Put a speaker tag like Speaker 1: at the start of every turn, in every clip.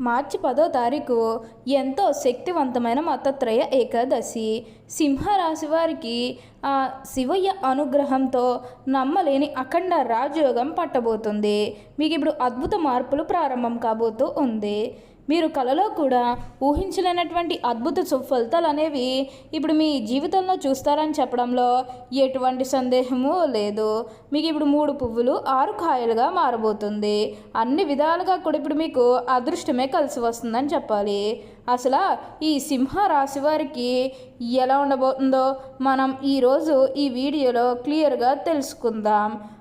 Speaker 1: మార్చి పదో తారీఖు ఎంతో శక్తివంతమైన మతత్రయ ఏకాదశి. సింహరాశి వారికి ఆ శివయ్య అనుగ్రహంతో నమ్మలేని అఖండ రాజయోగం పట్టబోతుంది. మీకు ఇప్పుడు అద్భుత మార్పులు ప్రారంభం కాబోతూ ఉంది. మీరు కలలో కూడా ఊహించలేనటువంటి అద్భుత సుఫలితాలు అనేవి ఇప్పుడు మీ జీవితంలో చూస్తారని చెప్పడంలో ఎటువంటి సందేహము లేదు. మీకు ఇప్పుడు మూడు పువ్వులు ఆరు కాయలుగా మారబోతుంది. అన్ని విధాలుగా కూడా ఇప్పుడు మీకు అదృష్టమే కలిసి వస్తుందని చెప్పాలి. అసలు ఈ సింహ రాశి వారికి ఎలా ఉండబోతుందో మనం ఈరోజు ఈ వీడియోలో క్లియర్గా తెలుసుకుందాం.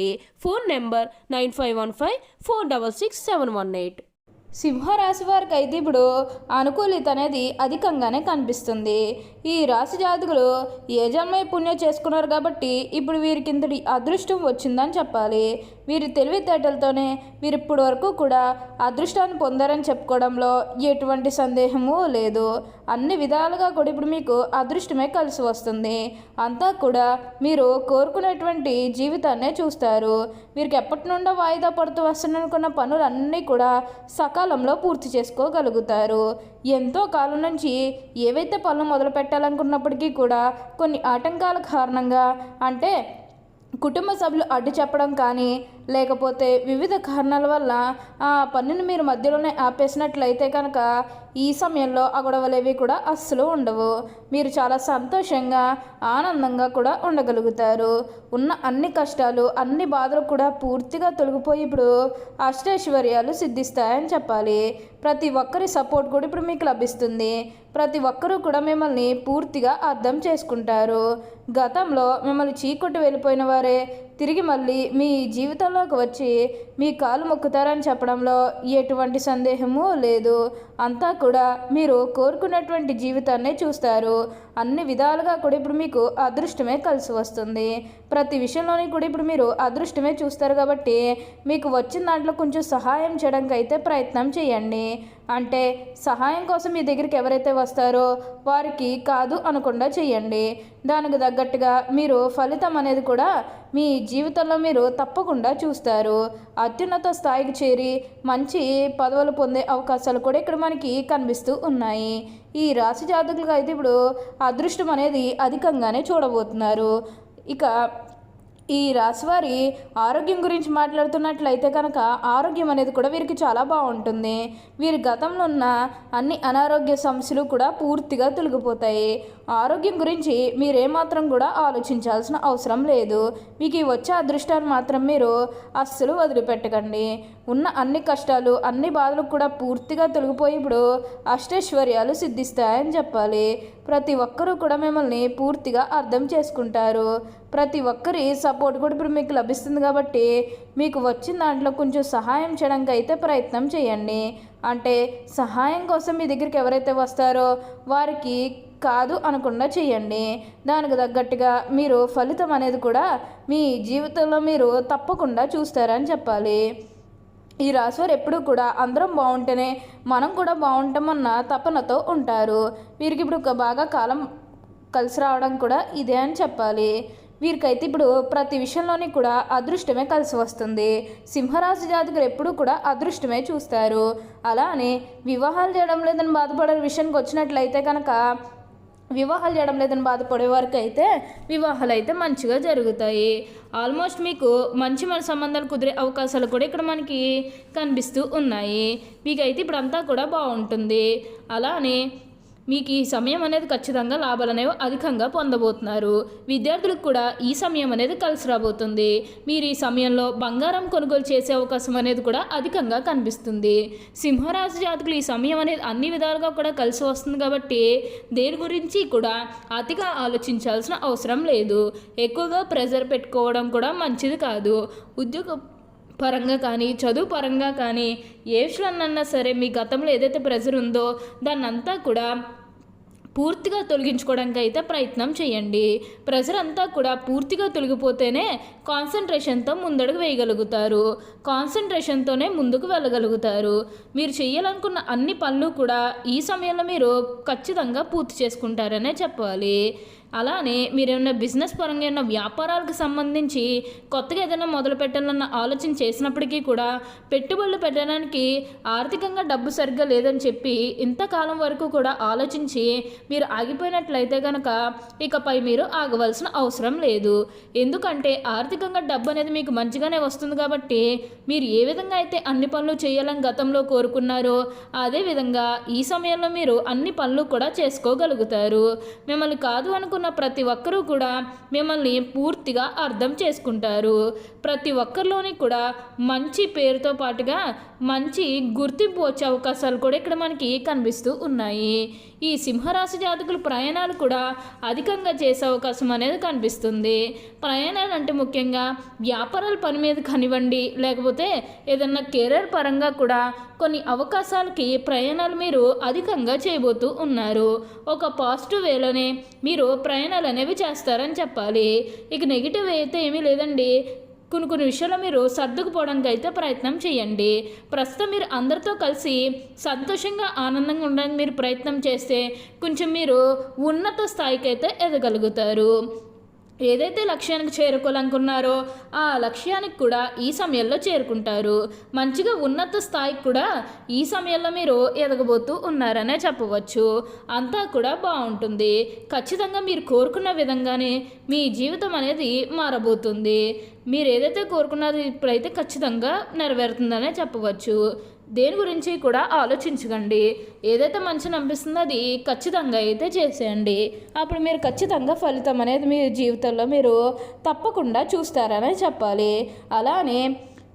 Speaker 2: చేయండి. Phone number nine five one five four double six seven one eight.
Speaker 1: సింహరాశి వారికి అయితే ఇప్పుడు అనుకూలిత అనేది అధికంగానే కనిపిస్తుంది. ఈ రాశి జాతకులు ఏ జన్మ పుణ్యం చేసుకున్నారు కాబట్టి ఇప్పుడు వీరికి ఇంతటి అదృష్టం వచ్చిందని చెప్పాలి. వీరి తెలివితేటలతోనే వీరు ఇప్పటి వరకు కూడా అదృష్టాన్ని పొందారని చెప్పుకోవడంలో ఎటువంటి సందేహము లేదు. అన్ని విధాలుగా కూడా ఇప్పుడు మీకు అదృష్టమే కలిసి వస్తుంది. అంతా కూడా మీరు కోరుకునేటువంటి జీవితాన్నే చూస్తారు. వీరికి ఎప్పటి నుండో వాయిదా పడుతూ వస్తున్ననుకున్న పనులన్నీ కూడా సకాలంలో పూర్తి చేసుకోగలుగుతారు. ఎంతో కాలం నుంచి ఏవైతే పనులు మొదలు పెట్టాలనుకున్నప్పటికీ కూడా కొన్ని ఆటంకాల కారణంగా అంటే కుటుంబ సభ్యులు అడ్డు చెప్పడం కానీ లేకపోతే వివిధ కారణాల వల్ల ఆ పనిని మీరు మధ్యలోనే ఆపేసినట్లయితే కనుక ఈ సమయంలో ఆ గొడవలేవి కూడా అస్సలు ఉండవు. మీరు చాలా సంతోషంగా ఆనందంగా కూడా ఉండగలుగుతారు. ఉన్న అన్ని కష్టాలు అన్ని బాధలు కూడా పూర్తిగా తొలగిపోయి ఇప్పుడు అష్టైశ్వర్యాలు సిద్ధిస్తాయని చెప్పాలి. ప్రతి ఒక్కరి సపోర్ట్ కూడా ఇప్పుడు మీకు లభిస్తుంది. ప్రతి ఒక్కరూ కూడా మిమ్మల్ని పూర్తిగా అర్థం చేసుకుంటారు. గతంలో మిమ్మల్ని చీకొట్టి వెళ్ళిపోయిన వారే తిరిగి మళ్ళీ మీ జీవితంలోకి వచ్చి మీ కాలు మొక్కుతారని చెప్పడంలో ఎటువంటి సందేహము లేదు. అంతా కూడా మీరు కోరుకున్నటువంటి జీవితాన్నే చూస్తారు. అన్ని విధాలుగా కూడా ఇప్పుడు మీకు అదృష్టమే కలిసి వస్తుంది. ప్రతి విషయంలోని కూడా ఇప్పుడు మీరు అదృష్టమే చూస్తారు కాబట్టి మీకు వచ్చిన దాంట్లో కొంచెం సహాయం చేయడానికి అయితే ప్రయత్నం చేయండి. అంటే సహాయం కోసం మీ దగ్గరికి ఎవరైతే వస్తారో వారికి కాదు అనకుండా చేయండి. దానికి తగ్గట్టుగా మీరు ఫలితం అనేది కూడా మీ జీవితంలో మీరు తప్పకుండా చూస్తారు. అత్యున్నత స్థాయికి చేరి మంచి పదవులు పొందే అవకాశాలు కూడా ఇక్కడ మనకి కనిపిస్తూ ఉన్నాయి. ఈ రాశి జాతకులకు అయితే ఇప్పుడు అదృష్టం అనేది అధికంగానే చూడబోతున్నారు. ఇక ఈ రాశివారి ఆరోగ్యం గురించి మాట్లాడుతున్నట్లయితే కనుక ఆరోగ్యం అనేది కూడా వీరికి చాలా బాగుంటుంది. వీరి గతంలో ఉన్న అన్ని అనారోగ్య సమస్యలు కూడా పూర్తిగా తొలగిపోతాయి. ఆరోగ్యం గురించి మీరేమాత్రం కూడా ఆలోచించాల్సిన అవసరం లేదు. మీకు ఈ వచ్చే అదృష్టాన్ని మాత్రం మీరు అస్సలు వదిలిపెట్టకండి. ఉన్న అన్ని కష్టాలు అన్ని బాధలు కూడా పూర్తిగా తొలగిపోయి ఇప్పుడు అష్టైశ్వర్యాలు సిద్ధిస్తాయని చెప్పాలి. ప్రతి ఒక్కరూ కూడా మిమ్మల్ని పూర్తిగా అర్థం చేసుకుంటారు. ప్రతి ఒక్కరి సపోర్ట్ కూడా ఇప్పుడు మీకు లభిస్తుంది కాబట్టి మీకు వచ్చిన దాంట్లో కొంచెం సహాయం చేయడానికి అయితే ప్రయత్నం చేయండి. అంటే సహాయం కోసం మీ దగ్గరికి ఎవరైతే వస్తారో వారికి కాదు అనకుండా చేయండి. దానికి తగ్గట్టుగా మీరు ఫలితం అనేది కూడా మీ జీవితంలో మీరు తప్పకుండా చూస్తారని చెప్పాలి. ఈ రాశివారు ఎప్పుడూ కూడా అందరం బాగుంటేనే మనం కూడా బాగుంటామన్న తపనతో ఉంటారు. వీరికి ఇప్పుడు ఒక బాగా కాలం కలిసి రావడం కూడా ఇదే అని చెప్పాలి. వీరికైతే ఇప్పుడు ప్రతి విషయంలోని కూడా అదృష్టమే కలిసి వస్తుంది. సింహరాశి జాతకులు ఎప్పుడూ కూడా అదృష్టమే చూస్తారు. అలానే వివాహాలు చేయడం లేదని బాధపడే విషయానికి వచ్చినట్లయితే కనుక వివాహాలు చేయడం లేదని బాధపడే వరకు అయితే వివాహాలు అయితే మంచిగా జరుగుతాయి. ఆల్మోస్ట్ మీకు మంచి మన సంబంధాలు కుదిరే అవకాశాలు కూడా ఇక్కడ మనకి కనిపిస్తూ ఉన్నాయి. మీకైతే ఇప్పుడు అంతా కూడా బాగుంటుంది. అలానే మీకు ఈ సమయం అనేది ఖచ్చితంగా లాభాలు అనేవి అధికంగా పొందబోతున్నారు. విద్యార్థులకు కూడా ఈ సమయం అనేది కలిసి రాబోతుంది. మీరు ఈ సమయంలో బంగారం కొనుగోలు చేసే అవకాశం అనేది కూడా అధికంగా కనిపిస్తుంది. సింహరాశి జాతకులు ఈ సమయం అనేది అన్ని విధాలుగా కూడా కలిసి వస్తుంది కాబట్టి దేని గురించి కూడా అతిగా ఆలోచించాల్సిన అవసరం లేదు. ఎక్కువగా ప్రెజర్ పెట్టుకోవడం కూడా మంచిది కాదు. ఉద్యోగ పరంగా కానీ చదువు పరంగా కానీ ఏ విషయాన్నన్నా సరే మీ గతంలో ఏదైతే ప్రెజర్ ఉందో దాన్నంతా కూడా పూర్తిగా తొలగించుకోవడానికి అయితే ప్రయత్నం చేయండి. ప్రెషర్ అంతా కూడా పూర్తిగా తొలగిపోతేనే కాన్సన్ట్రేషన్తో ముందడుగు వేయగలుగుతారు. కాన్సన్ట్రేషన్తోనే ముందుకు వెళ్ళగలుగుతారు. మీరు చేయాలనుకున్న అన్ని పనులు కూడా ఈ సమయంలో మీరు ఖచ్చితంగా పూర్తి చేసుకుంటారనే చెప్పాలి. అలానే మీరు ఏమైనా బిజినెస్ పరంగా ఏమైనా వ్యాపారాలకు సంబంధించి కొత్తగా ఏదైనా మొదలు పెట్టాలన్న ఆలోచన చేసినప్పటికీ కూడా పెట్టుబడులు పెట్టడానికి ఆర్థికంగా డబ్బు సరిగ్గా లేదని చెప్పి ఇంతకాలం వరకు కూడా ఆలోచించి మీరు ఆగిపోయినట్లయితే కనుక ఇకపై మీరు ఆగవలసిన అవసరం లేదు. ఎందుకంటే ఆర్థికంగా డబ్బు అనేది మీకు మంచిగానే వస్తుంది కాబట్టి మీరు ఏ విధంగా అయితే అన్ని పనులు చేయాలని గతంలో కోరుకున్నారో అదే విధంగా ఈ సమయంలో మీరు అన్ని పనులు కూడా చేసుకోగలుగుతారు. మిమ్మల్ని కాదు అనుకున్న ప్రతి ఒక్కరూ కూడా మిమ్మల్ని పూర్తిగా అర్థం చేసుకుంటారు. ప్రతి ఒక్కరిలోని కూడా మంచి పేరుతో పాటుగా మంచి గుర్తింపు వచ్చే అవకాశాలు కూడా ఇక్కడ మనకి కనిపిస్తూ ఉన్నాయి. ఈ సింహరాశి జాతకులు ప్రయాణాలు కూడా అధికంగా చేసే అవకాశం అనేది కనిపిస్తుంది. ప్రయాణాలు అంటే ముఖ్యంగా వ్యాపారాల పని మీద కానివ్వండి లేకపోతే ఏదన్నా కెరీర్ పరంగా కూడా కొన్ని అవకాశాలకి ప్రయాణాలు మీరు అధికంగా చేయబోతూ ఉన్నారు. ఒక పాజిటివ్ వేలోనే మీరు ప్రయాణాలు అనేవి చేస్తారని చెప్పాలి. ఇక నెగిటివ్ అయితే ఏమీ లేదండి. కొన్ని కొన్ని విషయాల్లో మీరు సర్దుకుపోవడానికి అయితే ప్రయత్నం చేయండి. ప్రస్తుతం మీరు అందరితో కలిసి సంతోషంగా ఆనందంగా ఉండడానికి మీరు ప్రయత్నం చేస్తే కొంచెం మీరు ఉన్నత స్థాయికి అయితే ఎదగలుగుతారు. ఏదైతే లక్ష్యానికి చేరుకోవాలనుకున్నారో ఆ లక్ష్యానికి కూడా ఈ సమయంలో చేరుకుంటారు. మంచిగా ఉన్నత స్థాయికి కూడా ఈ సమయంలో మీరు ఎదగబోతూ ఉన్నారనే చెప్పవచ్చు. అంతా కూడా బాగుంటుంది. ఖచ్చితంగా మీరు కోరుకున్న విధంగానే మీ జీవితం అనేది మారబోతుంది. మీరు ఏదైతే కోరుకున్నది ఇప్పుడైతే ఖచ్చితంగా నెరవేరుతుందనే చెప్పవచ్చు. దేని గురించి కూడా ఆలోచించకండి. ఏదైతే మంచిని అనిపిస్తుందో అది ఖచ్చితంగా అయితే చేసేయండి. అప్పుడు మీరు ఖచ్చితంగా ఫలితం అనేది మీ జీవితంలో మీరు తప్పకుండా చూస్తారనే చెప్పాలి. అలానే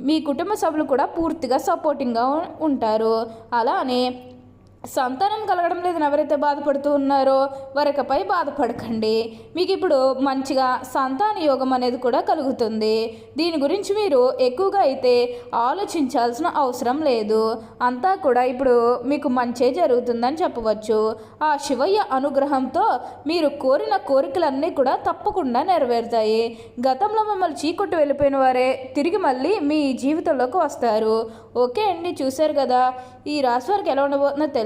Speaker 1: మీ కుటుంబ సభ్యులు కూడా పూర్తిగా సపోర్టింగ్గా ఉంటారు. అలానే సంతానం కలగడం లేదని ఎవరైతే బాధపడుతూ ఉన్నారో వారికపై బాధపడకండి. మీకు ఇప్పుడు మంచిగా సంతాన యోగం అనేది కూడా కలుగుతుంది. దీని గురించి మీరు ఎక్కువగా అయితే ఆలోచించాల్సిన అవసరం లేదు. అంతా కూడా ఇప్పుడు మీకు మంచే జరుగుతుందని చెప్పవచ్చు. ఆ శివయ్య అనుగ్రహంతో మీరు కోరిన కోరికలన్నీ కూడా తప్పకుండా నెరవేరుతాయి. గతంలో మిమ్మల్ని చీకొట్టు వెళ్ళిపోయిన వారే తిరిగి మళ్ళీ మీ జీవితంలోకి వస్తారు. ఓకే అండి చూశారు కదా. ఈ రాశి వారికి ఎలా ఉండబోతుందో